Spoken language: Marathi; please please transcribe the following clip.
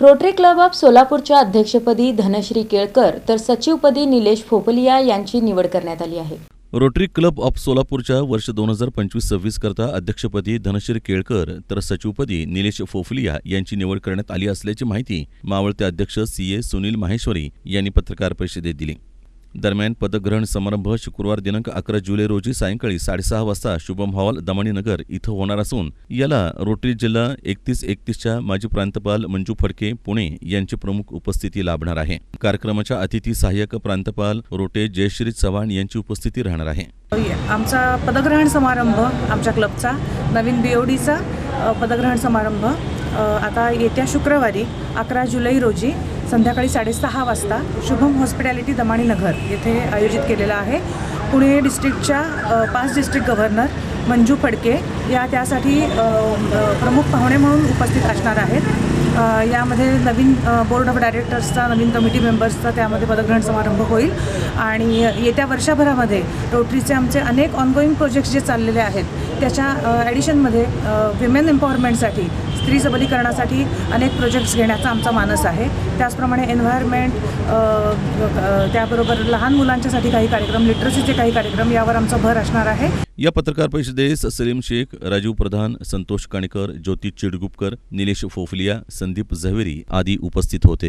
रोटरी क्लब ऑफ सोलापूरच्या अध्यक्षपदी धनश्री केळकर तर सचिवपदी निलेश फोपलिया यांची निवड करण्यात आली आहे. रोटरी क्लब ऑफ सोलापूरच्या वर्ष दोन हजार पंचवीस सव्वीस करता अध्यक्षपदी धनश्री केळकर तर सचिवपदी निलेश फोफलिया यांची निवड करण्यात आली असल्याची माहिती मावळते अध्यक्ष सी ए सुनील माहेश्वरी यांनी पत्रकार परिषदेत दिली. दरम्यान पदग्रहण समारंभ शुक्रवार दिनांक अकरा जुलै रोजी सायंकाळी साडेसहा वाजता शुभम हॉल दमाणीनगर इथं होणार असून याला रोटरी जिल्हा एकतीस एकतीसच्या माजी प्रांतपाल मंजू फडके पुणे यांची प्रमुख उपस्थिती लाभणार आहे. कार्यक्रमाच्या अतिथी सहाय्यक प्रांतपाल रोटे जयश्री चव्हाण यांची उपस्थिती राहणार आहे. आमचा पदग्रहण समारंभ आमच्या क्लबचा नवीन बीओडीचा डीचा पदग्रहण समारंभ आता येत्या शुक्रवारी अकरा जुलै रोजी संध्याकाळी साडेसहा वाजता शुभम हॉस्पिटॅलिटी दमाणी नगर येथे आयोजित केलेला आहे. पुणे डिस्ट्रिक्टच्या पाच डिस्ट्रिक्ट गव्हर्नर मंजू फडके या त्यासाठी प्रमुख पाहुणे म्हणून उपस्थित असणार आहेत. यामध्ये नवीन बोर्ड ऑफ डायरेक्टर्सचा नवीन कमिटी मेंबर्सचा त्यामध्ये पदग्रहण समारंभ होईल. आणि येत्या वर्षभरामध्ये रोटरीचे आमचे अनेक ऑनगोईंग प्रोजेक्ट्स जे चाललेले आहेत त्याच्या ॲडिशनमध्ये विमेन एम्पॉवरमेंटसाठी स्त्री सबलीकरणासाठी अनेक प्रोजेक्ट्स घेण्याचा आमचा मानस आहे. त्याचप्रमाणे एन्व्हायरमेंट त्याबरोबर लहान मुलांच्यासाठी काही कार्यक्रम लिटरसीचे काही कार्यक्रम यावर आमचा भर असणार आहे. या पत्रकार परिषदेस सलीम शेख राजीव प्रधान संतोष काणेकर ज्योती चिडगुपकर निलेश फोफलिया संदीप झवेरी आदी उपस्थित होते.